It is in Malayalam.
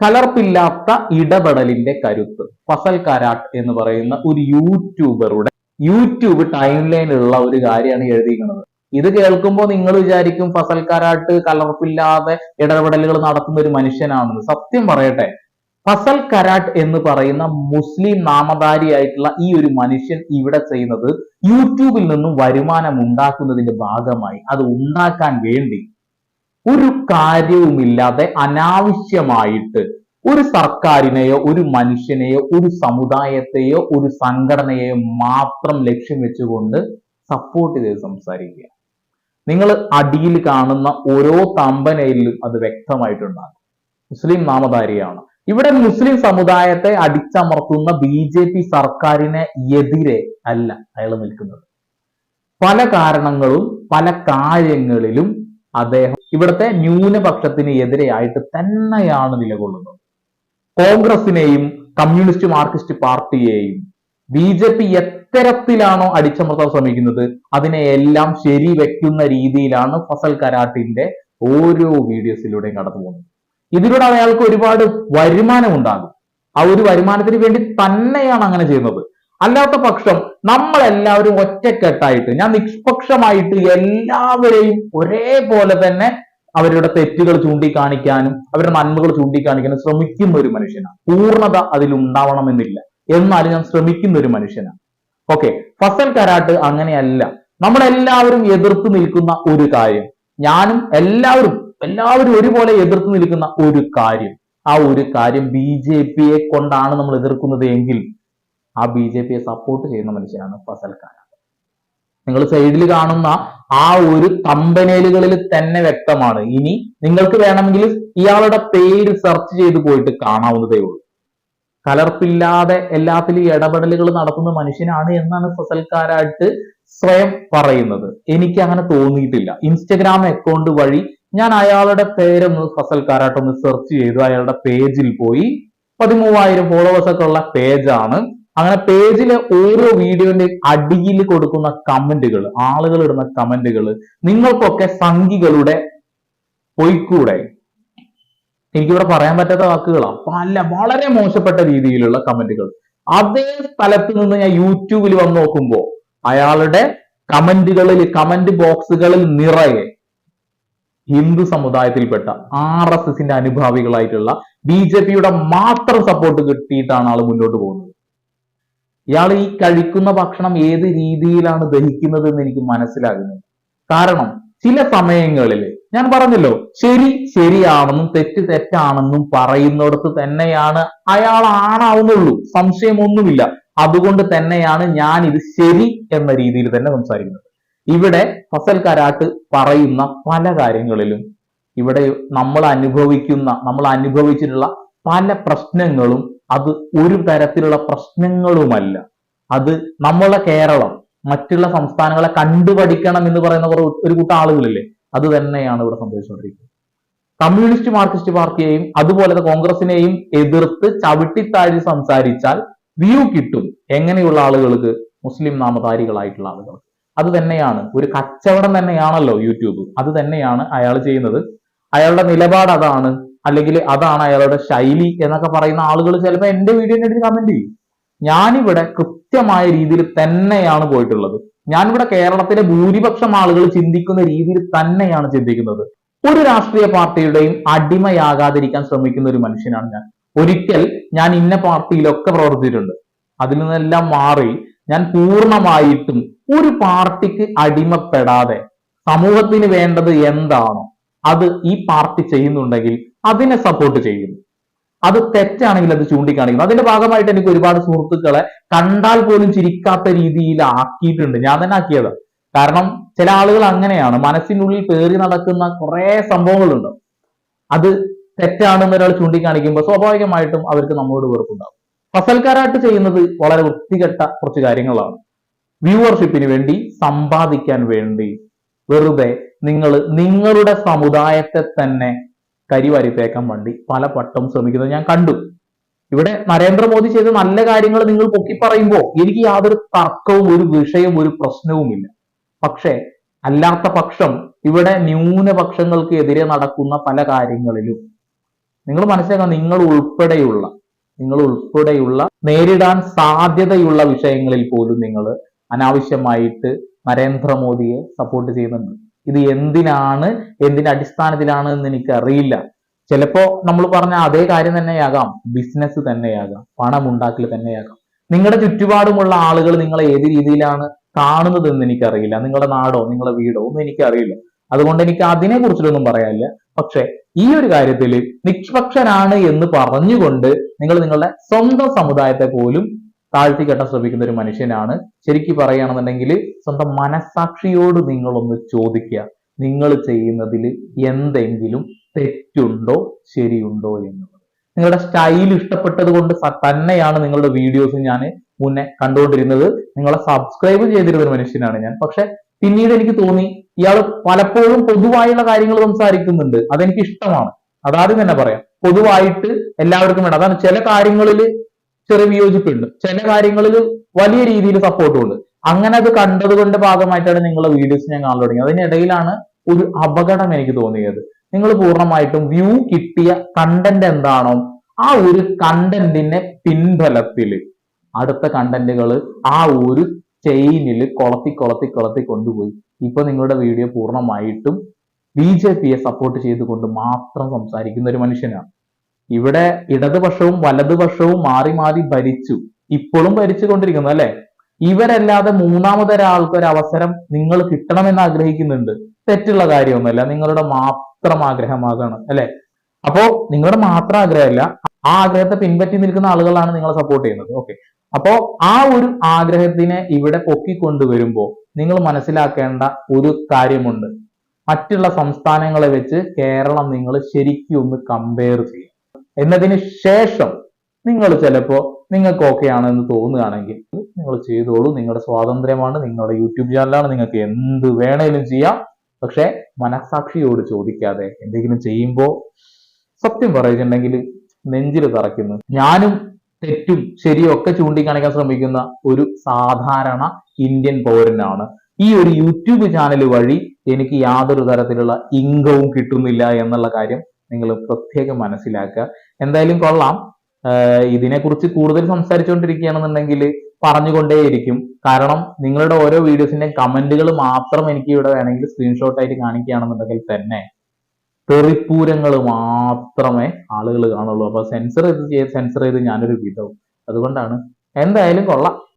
കലർപ്പില്ലാത്ത ഇടപെടലിന്റെ കരുത്ത്. ഫസൽ കരാട്ട് എന്ന് പറയുന്ന ഒരു യൂട്യൂബറുടെ യൂട്യൂബ് ടൈം ഉള്ള ഒരു കാര്യമാണ് എഴുതിയിരിക്കുന്നത്. ഇത് കേൾക്കുമ്പോൾ നിങ്ങൾ വിചാരിക്കും ഫസൽ കരാട്ട് കലർപ്പില്ലാതെ ഇടപെടലുകൾ നടത്തുന്ന ഒരു മനുഷ്യനാണെന്ന്. സത്യം പറയട്ടെ. ഫസൽ കരാട്ട് എന്ന് പറയുന്ന മുസ്ലിം നാമധാരിയായിട്ടുള്ള ഈ ഒരു മനുഷ്യൻ ഇവിടെ ചെയ്യുന്നത് യൂട്യൂബിൽ നിന്നും വരുമാനം ഉണ്ടാക്കുന്നതിന്റെ ഭാഗമായി. അത് ഉണ്ടാക്കാൻ വേണ്ടി ഒരു കാര്യവുമില്ലാതെ അനാവശ്യമായിട്ട് ഒരു സർക്കാരിനെയോ ഒരു മനുഷ്യനെയോ ഒരു സമുദായത്തെയോ ഒരു സംഘടനയെയോ മാത്രം ലക്ഷ്യം വെച്ചുകൊണ്ട് സപ്പോർട്ട് ചെയ്ത് സംസാരിക്കുക. നിങ്ങൾ അടിയിൽ കാണുന്ന ഓരോ തമ്പനയിലും അത് വ്യക്തമായിട്ടുണ്ടാകും. മുസ്ലിം നാമധാരിയാണ്. ഇവിടെ മുസ്ലിം സമുദായത്തെ അടിച്ചമർത്തുന്ന ബി ജെ പി സർക്കാരിനെ എതിരെ അല്ല അയാൾ നിൽക്കുന്നത്. പല കാരണങ്ങളും പല കാര്യങ്ങളിലും അദ്ദേഹം ഇവിടുത്തെ ന്യൂനപക്ഷത്തിന് എതിരെയായിട്ട് തന്നെയാണ് നിലകൊള്ളുന്നത്. കോൺഗ്രസിനെയും കമ്മ്യൂണിസ്റ്റ് മാർക്സിസ്റ്റ് പാർട്ടിയെയും ബി ജെ പി എത്തരത്തിലാണോ അടിച്ചമർത്താൻ ശ്രമിക്കുന്നത്? അതിനെ എല്ലാം ശരി വെക്കുന്ന രീതിയിലാണ് ഫസൽ കരാട്ടിന്റെ ഓരോ വീഡിയോസിലൂടെയും കടന്നു പോകുന്നത്. ഇതിലൂടെ അയാൾക്ക് ഒരുപാട് വരുമാനം ഉണ്ടാകും. ആ ഒരു വരുമാനത്തിന് വേണ്ടി തന്നെയാണ് അങ്ങനെ ചെയ്യുന്നത്. അല്ലാത്ത പക്ഷം നമ്മളെല്ലാവരും ഒറ്റക്കെട്ടായിട്ട് ഞാൻ നിഷ്പക്ഷമായിട്ട് എല്ലാവരെയും ഒരേപോലെ തന്നെ അവരുടെ തെറ്റുകൾ ചൂണ്ടിക്കാണിക്കാനും അവരുടെ നന്മകൾ ചൂണ്ടിക്കാണിക്കാനും ശ്രമിക്കുന്ന ഒരു മനുഷ്യനാണ് പൂർണത അതിൽ ഉണ്ടാവണമെന്നില്ല എന്നാലും ഞാൻ ശ്രമിക്കുന്ന ഒരു മനുഷ്യനാണ് ഓക്കെ ഫസൽ കരാട്ട് അങ്ങനെയല്ല. നമ്മളെല്ലാവരും എതിർത്ത് നിൽക്കുന്ന ഒരു കാര്യം. ഞാനും എല്ലാവരും എല്ലാവരും ഒരുപോലെ എതിർത്ത് നിൽക്കുന്ന ഒരു കാര്യം. ആ ഒരു കാര്യം ബി ജെ പിയെ കൊണ്ടാണ് നമ്മൾ എതിർക്കുന്നത് എങ്കിൽ ആ ബി ജെ പിയെ സപ്പോർട്ട് ചെയ്യുന്ന മനുഷ്യനാണ് ഫസൽ ഖാൻ. നിങ്ങൾ സൈഡിൽ കാണുന്ന ആ ഒരു തമ്പനേലുകളിൽ തന്നെ വ്യക്തമാണ്. ഇനി നിങ്ങൾക്ക് വേണമെങ്കിൽ ഇയാളുടെ പേര് സെർച്ച് ചെയ്ത് പോയിട്ട് കാണാവുന്നതേ ഉള്ളൂ. കലർപ്പില്ലാതെ എല്ലാത്തിലും ഇടപെടലുകൾ നടത്തുന്ന മനുഷ്യനാണ് എന്നാണ് ഫസൽക്കാരായിട്ട് സ്വയം പറയുന്നത്. എനിക്ക് അങ്ങനെ തോന്നിയിട്ടില്ല. ഇൻസ്റ്റഗ്രാം അക്കൗണ്ട് വഴി ഞാൻ അയാളുടെ പേരൊന്ന് ഫസൽക്കാരായിട്ടൊന്ന് സെർച്ച് ചെയ്തു. അയാളുടെ പേജിൽ പോയി. പതിമൂവായിരം ഫോളോവേഴ്സ് ഒക്കെ ഉള്ള പേജാണ് അങ്ങനെ പേജിലെ ഓരോ വീഡിയോന്റെ അടിയിൽ കൊടുക്കുന്ന കമന്റുകൾ ആളുകൾ ഇടുന്ന കമന്റുകൾ നിങ്ങൾക്കൊക്കെ സംഖികളുടെ പൊയ്ക്കൂടെ? എനിക്കിവിടെ പറയാൻ പറ്റാത്ത വാക്കുകളാണ് പല വളരെ മോശപ്പെട്ട രീതിയിലുള്ള കമന്റുകൾ. അതേ സ്ഥലത്ത് നിന്ന് ഞാൻ യൂട്യൂബിൽ വന്ന് നോക്കുമ്പോൾ അയാളുടെ കമന്റുകളിൽ കമന്റ് ബോക്സുകളിൽ നിറയെ ഹിന്ദു സമുദായത്തിൽപ്പെട്ട ആർ എസ് എസിന്റെ അനുഭാവികളായിട്ടുള്ള ബി ജെ പിയുടെ മാത്രം സപ്പോർട്ട് കിട്ടിയിട്ടാണ് ആൾ മുന്നോട്ട് പോകുന്നത്. ഇയാൾ ഈ കഴിക്കുന്ന ഭക്ഷണം ഏത് രീതിയിലാണ് ദഹിക്കുന്നത് എന്ന് എനിക്ക് മനസ്സിലാകുന്നത് കാരണം ചില സമയങ്ങളിൽ ഞാൻ പറഞ്ഞല്ലോ ശരി ശരിയാണെന്നും തെറ്റ് തെറ്റാണെന്നും പറയുന്നിടത്ത് തന്നെയാണ് അയാൾ ആണാവുന്നുള്ളൂ സംശയമൊന്നുമില്ല. അതുകൊണ്ട് തന്നെയാണ് ഞാൻ ഇത് ശരി എന്ന രീതിയിൽ തന്നെ സംസാരിക്കുന്നത്. ഇവിടെ ഫസൽ കരാട്ട് പറയുന്ന പല കാര്യങ്ങളിലും ഇവിടെ നമ്മൾ അനുഭവിക്കുന്ന നമ്മൾ അനുഭവിച്ചിട്ടുള്ള പല പ്രശ്നങ്ങളും അത് ഒരു തരത്തിലുള്ള പ്രശ്നങ്ങളുമല്ല. അത് നമ്മളെ കേരളം മറ്റുള്ള സംസ്ഥാനങ്ങളെ കണ്ടുപഠിക്കണം എന്ന് പറയുന്ന കുറെ ഒരു കൂട്ടം ആളുകളില്ലേ അത് തന്നെയാണ് ഇവിടെ സംഭവിച്ചുകൊണ്ടിരിക്കുന്നത്. കമ്മ്യൂണിസ്റ്റ് മാർക്സിസ്റ്റ് പാർട്ടിയെയും അതുപോലെ കോൺഗ്രസിനെയും എതിർത്ത് ചവിട്ടിത്താഴ്ച സംസാരിച്ചാൽ വ്യൂ കിട്ടും എങ്ങനെയുള്ള ആളുകൾക്ക് മുസ്ലിം നാമധാരികളായിട്ടുള്ള ആളുകൾ അത് തന്നെയാണ് ഒരു കച്ചവടം തന്നെയാണല്ലോ യൂട്യൂബ്. അത് തന്നെയാണ് അയാൾ ചെയ്യുന്നത്. അയാളുടെ നിലപാട് അതാണ്. അല്ലെങ്കിൽ അതാണ് അയാളുടെ ശൈലി എന്നൊക്കെ പറയുന്ന ആളുകൾ ചിലപ്പോൾ എന്റെ വീഡിയോനെതിരെ കമന്റ് ചെയ്യും. ഞാനിവിടെ കൃത്യമായ രീതിയിൽ തന്നെയാണ് പോയിട്ടുള്ളത്. ഞാനിവിടെ കേരളത്തിലെ ഭൂരിപക്ഷം ആളുകൾ ചിന്തിക്കുന്ന രീതിയിൽ തന്നെയാണ് ചിന്തിക്കുന്നത്. ഒരു രാഷ്ട്രീയ പാർട്ടിയുടെയും അടിമയാകാതിരിക്കാൻ ശ്രമിക്കുന്ന ഒരു മനുഷ്യനാണ് ഞാൻ. ഒരിക്കൽ ഞാൻ ഇന്ന പാർട്ടിയിലൊക്കെ പ്രവർത്തിച്ചിട്ടുണ്ട്. അതിൽ നിന്നെല്ലാം മാറി ഞാൻ പൂർണമായിട്ടും ഒരു പാർട്ടിക്ക് അടിമപ്പെടാതെ സമൂഹത്തിന് വേണ്ടത് എന്താണോ അത് ഈ പാർട്ടി ചെയ്യുന്നുണ്ടെങ്കിൽ അതിനെ സപ്പോർട്ട് ചെയ്യുന്നു. അത് തെറ്റാണെങ്കിൽ അത് ചൂണ്ടിക്കാണിക്കുന്നു. അതിന്റെ ഭാഗമായിട്ട് എനിക്ക് ഒരുപാട് സുഹൃത്തുക്കളെ കണ്ടാൽ പോലും ചിരിക്കാത്ത രീതിയിൽ ആക്കിയിട്ടുണ്ട്. ഞാൻ തന്നെ ആക്കിയത്. കാരണം ചില ആളുകൾ അങ്ങനെയാണ്. മനസ്സിനുള്ളിൽ പേറി നടക്കുന്ന കുറെ സംഭവങ്ങളുണ്ട്. അത് തെറ്റാണെന്ന് ഒരാൾ ചൂണ്ടിക്കാണിക്കുമ്പോൾ സ്വാഭാവികമായിട്ടും അവർക്ക് നമ്മളോട് വെറുപ്പുണ്ടാവും ഫസൽക്കാരായിട്ട് ചെയ്യുന്നത് വളരെ വൃത്തികെട്ട കുറച്ച് കാര്യങ്ങളാണ്. വ്യൂവർഷിപ്പിന് വേണ്ടി സമ്പാദിക്കാൻ വേണ്ടി വെറുതെ നിങ്ങൾ നിങ്ങളുടെ സമുദായത്തെ തന്നെ കരിവാരി തേക്കാൻ വേണ്ടി പല പട്ടം ശ്രമിക്കുന്നത് ഞാൻ കണ്ടു. ഇവിടെ നരേന്ദ്രമോദി ചെയ്ത നല്ല കാര്യങ്ങൾ നിങ്ങൾ പൊക്കി പറയുമ്പോൾ എനിക്ക് യാതൊരു തർക്കവും ഒരു വിഷയവും ഒരു പ്രശ്നവുമില്ല പക്ഷേ അല്ലാത്ത പക്ഷം ഇവിടെ ന്യൂനപക്ഷങ്ങൾക്ക് എതിരെ നടക്കുന്ന പല കാര്യങ്ങളിലും നിങ്ങൾ മനസ്സിലാക്കാം നിങ്ങൾ ഉൾപ്പെടെയുള്ള നിങ്ങൾ ഉൾപ്പെടെയുള്ള നേരിടാൻ സാധ്യതയുള്ള വിഷയങ്ങളിൽ പോലും നിങ്ങൾ അനാവശ്യമായിട്ട് നരേന്ദ്രമോദിയെ സപ്പോർട്ട് ചെയ്യുന്നുണ്ട്. ഇത് എന്തിനാണ് എന്തിന്റെ അടിസ്ഥാനത്തിലാണ് എന്ന് എനിക്ക് അറിയില്ല ചിലപ്പോ നമ്മൾ പറഞ്ഞ അതേ കാര്യം തന്നെയാകാം. ബിസിനസ് തന്നെയാകാം. പണം ഉണ്ടാക്കൽ തന്നെയാകാം. നിങ്ങളുടെ ചുറ്റുപാടുമുള്ള ആളുകൾ നിങ്ങളെ ഏത് രീതിയിലാണ് കാണുന്നത് എന്ന് എനിക്കറിയില്ല. നിങ്ങളുടെ നാടോ നിങ്ങളുടെ വീടോ ഒന്നും എനിക്കറിയില്ല. അതുകൊണ്ട് എനിക്ക് അതിനെ കുറിച്ചിട്ടൊന്നും പറയാനില്ല. പക്ഷെ ഈ ഒരു കാര്യത്തിൽ നിഷ്പക്ഷനാണ് എന്ന് പറഞ്ഞുകൊണ്ട് നിങ്ങൾ നിങ്ങളുടെ സ്വന്തം സമുദായത്തെ പോലും താഴ്ത്തിക്കെട്ടാൻ ശ്രമിക്കുന്ന ഒരു മനുഷ്യനാണ്. ശരിക്കും പറയുകയാണെന്നുണ്ടെങ്കിൽ സ്വന്തം മനസാക്ഷിയോട് നിങ്ങളൊന്ന് ചോദിക്കുക. നിങ്ങൾ ചെയ്യുന്നതിൽ എന്തെങ്കിലും തെറ്റുണ്ടോ ശരിയുണ്ടോ എന്ന് നിങ്ങളുടെ സ്റ്റൈൽ ഇഷ്ടപ്പെട്ടത് കൊണ്ട് തന്നെയാണ് നിങ്ങളുടെ വീഡിയോസ് ഞാൻ മുന്നേ കണ്ടുകൊണ്ടിരുന്നത്. നിങ്ങളെ സബ്സ്ക്രൈബ് ചെയ്തിരുന്ന ഒരു മനുഷ്യനാണ് ഞാൻ. പക്ഷെ പിന്നീട് എനിക്ക് തോന്നി ഇയാൾ പലപ്പോഴും പൊതുവായുള്ള കാര്യങ്ങൾ സംസാരിക്കുന്നുണ്ട്. അതെനിക്ക് ഇഷ്ടമാണ്. അതാദ്യം തന്നെ പറയാം. പൊതുവായിട്ട് എല്ലാവർക്കും വേണം. അതാണ് ചില കാര്യങ്ങളിൽ ചെറിയ വിയോജിപ്പുണ്ട്. ചില കാര്യങ്ങളിൽ വലിയ രീതിയിൽ സപ്പോർട്ടും ഉണ്ട്. അങ്ങനെ അത് കണ്ടതുകൊണ്ട് ഭാഗമായിട്ടാണ് നിങ്ങളുടെ വീഡിയോസ് ഞാൻ കാണാൻ തുടങ്ങിയത്. അതിനിടയിലാണ് ഒരു അപകടം എനിക്ക് തോന്നിയത്. നിങ്ങൾ പൂർണമായിട്ടും വ്യൂ കിട്ടിയ കണ്ടന്റ് എന്താണോ ആ ഒരു കണ്ടന്റിന്റെ പിൻബലത്തിൽ അടുത്ത കണ്ടന്റുകൾ ആ ഒരു ചെയിനിൽ കൊളത്തി കൊളത്തി കൊളത്തി കൊണ്ടുപോയി. ഇപ്പൊ നിങ്ങളുടെ വീഡിയോ പൂർണമായിട്ടും ബി ജെ പിയെ സപ്പോർട്ട് ചെയ്തുകൊണ്ട് മാത്രം സംസാരിക്കുന്ന ഒരു മനുഷ്യനാണ്. ഇവിടെ ഇടതുപക്ഷവും വലതുപക്ഷവും മാറി മാറി ഭരിച്ചു. ഇപ്പോഴും ഭരിച്ചു കൊണ്ടിരിക്കുന്നു അല്ലെ? ഇവരല്ലാതെ മൂന്നാമതൊരാൾക്ക് ഒരു അവസരം നിങ്ങൾ കിട്ടണമെന്ന് ആഗ്രഹിക്കുന്നുണ്ട്. തെറ്റുള്ള കാര്യമൊന്നുമല്ല. നിങ്ങളുടെ മാത്രം ആഗ്രഹമാകണം അല്ലെ? അപ്പോ നിങ്ങളുടെ മാത്രം ആഗ്രഹമല്ല. ആ ആഗ്രഹത്തെ പിൻപറ്റി നിൽക്കുന്ന ആളുകളാണ് നിങ്ങളെ സപ്പോർട്ട് ചെയ്യുന്നത്. ഓക്കെ അപ്പോ ആ ഒരു ആഗ്രഹത്തിനെ ഇവിടെ പൊക്കിക്കൊണ്ടുവരുമ്പോ നിങ്ങൾ മനസ്സിലാക്കേണ്ട ഒരു കാര്യമുണ്ട്. മറ്റുള്ള സംസ്ഥാനങ്ങളെ വെച്ച് കേരളം നിങ്ങൾ ശരിക്കും ഒന്ന് കമ്പയർ ചെയ്യും എന്നതിന് ശേഷം നിങ്ങൾ ചിലപ്പോൾ നിങ്ങൾക്ക് ഓക്കെ ആണെന്ന് തോന്നുകയാണെങ്കിൽ നിങ്ങൾ ചെയ്തോളൂ. നിങ്ങളുടെ സ്വാതന്ത്ര്യമാണ് നിങ്ങളുടെ യൂട്യൂബ് ചാനലാണ് നിങ്ങൾക്ക് എന്ത് വേണേലും ചെയ്യാം. പക്ഷെ മനസാക്ഷിയോട് ചോദിക്കാതെ എന്തെങ്കിലും ചെയ്യുമ്പോൾ സത്യം പറയുന്നുണ്ടെങ്കിൽ നെഞ്ചിൽ തറയ്ക്കുന്നു. ഞാനും തെറ്റും ശരിയും ഒക്കെ ചൂണ്ടിക്കാണിക്കാൻ ശ്രമിക്കുന്ന ഒരു സാധാരണ ഇന്ത്യൻ പൗരനാണ്. ഈ ഒരു യൂട്യൂബ് ചാനൽ വഴി എനിക്ക് യാതൊരു തരത്തിലുള്ള ഇംഗവും കിട്ടുന്നില്ല എന്നുള്ള കാര്യം നിങ്ങൾ പ്രത്യേകം മനസ്സിലാക്കുക. എന്തായാലും കൊള്ളാം. ഇതിനെക്കുറിച്ച് കൂടുതൽ സംസാരിച്ചുകൊണ്ടിരിക്കുകയാണെന്നുണ്ടെങ്കിൽ പറഞ്ഞുകൊണ്ടേയിരിക്കും. കാരണം നിങ്ങളുടെ ഓരോ വീഡിയോസിന്റെ കമന്റുകൾ മാത്രം എനിക്ക് ഇവിടെ വേണമെങ്കിൽ സ്ക്രീൻഷോട്ട് ആയിട്ട് കാണിക്കുകയാണെന്നുണ്ടെങ്കിൽ തന്നെ തെറിപ്പൂരങ്ങൾ മാത്രമേ ആളുകൾ കാണുള്ളൂ. അപ്പൊ സെൻസർ ചെയ്ത് സെൻസർ ചെയ്ത് ഞാനൊരു വിധവും. അതുകൊണ്ടാണ്. എന്തായാലും കൊള്ളാം.